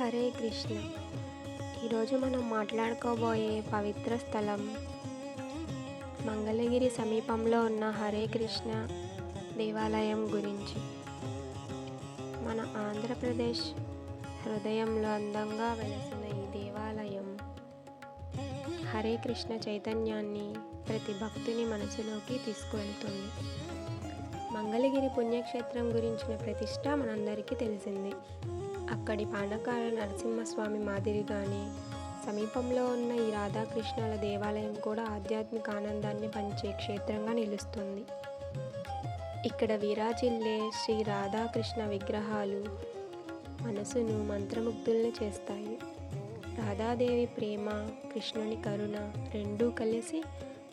హరే కృష్ణ. ఈరోజు మనం మాట్లాడుకోబోయే పవిత్ర స్థలం మంగళగిరి సమీపంలో ఉన్న హరే కృష్ణ దేవాలయం గురించి. మన ఆంధ్రప్రదేశ్ హృదయంలో అందంగా వెలసిన ఈ దేవాలయం హరే కృష్ణ చైతన్యాన్ని ప్రతి భక్తుని మనసులోకి తీసుకువెళ్తుంది. మంగళగిరి పుణ్యక్షేత్రం గురించిన ప్రతిష్ట మనందరికీ తెలిసింది. అక్కడి పానకాల నరసింహస్వామి మాదిరిగానే సమీపంలో ఉన్న ఈ రాధాకృష్ణుల దేవాలయం కూడా ఆధ్యాత్మిక ఆనందాన్ని పంచే క్షేత్రంగా నిలుస్తుంది. ఇక్కడ విరాజిల్లే శ్రీ రాధాకృష్ణ విగ్రహాలు మనసును మంత్రముగ్ధుల్ని చేస్తాయి. రాధాదేవి ప్రేమ కృష్ణుని కరుణ రెండూ కలిసి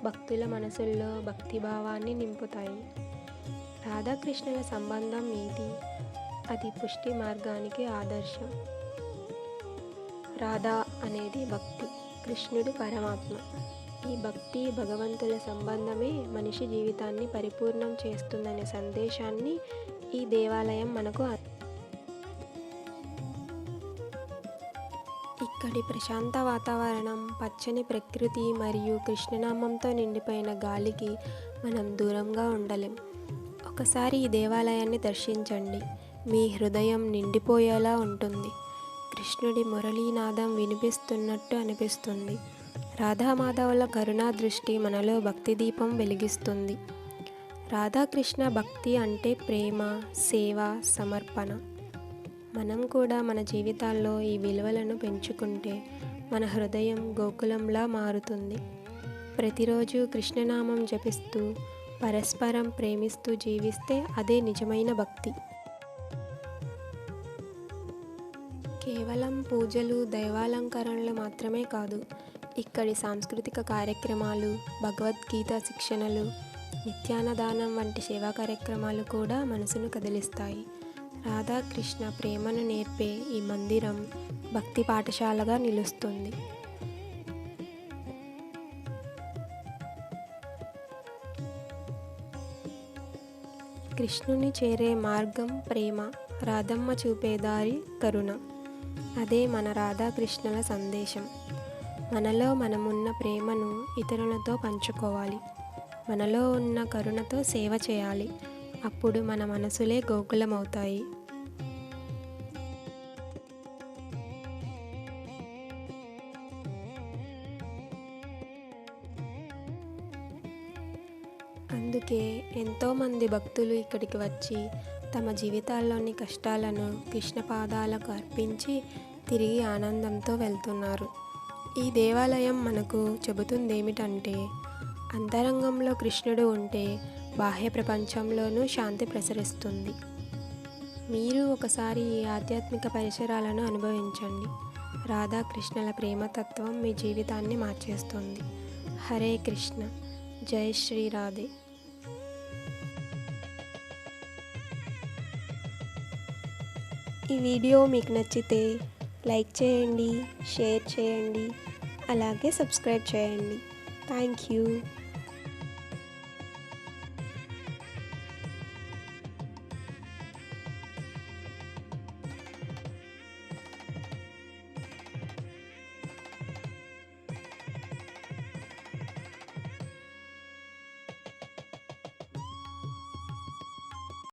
భక్తుల మనసుల్లో భక్తిభావాన్ని నింపుతాయి. రాధాకృష్ణుల సంబంధం ఇది అది పుష్టి మార్గానికి ఆదర్శం. రాధా అనేది భక్తి కృష్ణుడు పరమాత్మ. ఈ భక్తి భగవంతుల సంబంధమే మనిషి జీవితాన్ని పరిపూర్ణం చేస్తుందనే సందేశాన్ని ఈ దేవాలయం మనకు ఇక్కడి ప్రశాంత వాతావరణం పచ్చని ప్రకృతి మరియు కృష్ణనామంతో నిండిపోయిన గాలికి మనం దూరంగా ఉండలేం. ఒకసారి ఈ దేవాలయాన్ని దర్శించండి. మీ హృదయం నిండిపోయేలా ఉంటుంది. కృష్ణుడి మురళీనాదం వినిపిస్తున్నట్టు అనిపిస్తుంది. రాధామాధవుల కరుణా దృష్టి మనలో భక్తి దీపం వెలిగిస్తుంది. రాధాకృష్ణ భక్తి అంటే ప్రేమ సేవ సమర్పణ. మనం కూడా మన జీవితాల్లో ఈ విలువలను పెంచుకుంటే మన హృదయం గోకులంలా మారుతుంది. ప్రతిరోజు కృష్ణనామం జపిస్తూ పరస్పరం ప్రేమిస్తూ జీవిస్తే అదే నిజమైన భక్తి. కేవలం పూజలు దైవాలంకరణలు మాత్రమే కాదు ఇక్కడి సాంస్కృతిక కార్యక్రమాలు భగవద్గీత శిక్షణలు నిత్యాన్నదానం వంటి సేవా కార్యక్రమాలు కూడా మనసును కదిలిస్తాయి. రాధాకృష్ణ ప్రేమను నేర్పే ఈ మందిరం భక్తి పాఠశాలగా నిలుస్తుంది. కృష్ణుని చేరే మార్గం ప్రేమ రాధమ్మ చూపే దారి కరుణ. అదే మన రాధాకృష్ణుల సందేశం. మనలో మనమున్న ప్రేమను ఇతరులతో పంచుకోవాలి. మనలో ఉన్న కరుణతో సేవ చేయాలి. అప్పుడు మన మనసులే గోకులమవుతాయి. అందుకే ఎంతోమంది భక్తులు ఇక్కడికి వచ్చి తమ జీవితాల్లోని కష్టాలను కృష్ణ పాదాలకు అర్పించి తిరిగి ఆనందంతో వెళ్తున్నారు. ఈ దేవాలయం మనకు చెబుతుంది ఏమిటంటే అంతరంగంలో కృష్ణుడు ఉంటే బాహ్య ప్రపంచంలోనూ శాంతి ప్రసరిస్తుంది. మీరు ఒకసారి ఈ ఆధ్యాత్మిక పరిసరాలను అనుభవించండి. రాధాకృష్ణుల ప్రేమతత్వం మీ జీవితాన్ని మార్చేస్తుంది. హరే కృష్ణ. జై శ్రీ రాధే. ఈ వీడియో మీకు నచ్చితే లైక్ చేయండి షేర్ చేయండి అలాగే సబ్స్క్రైబ్ చేయండి. Thank you.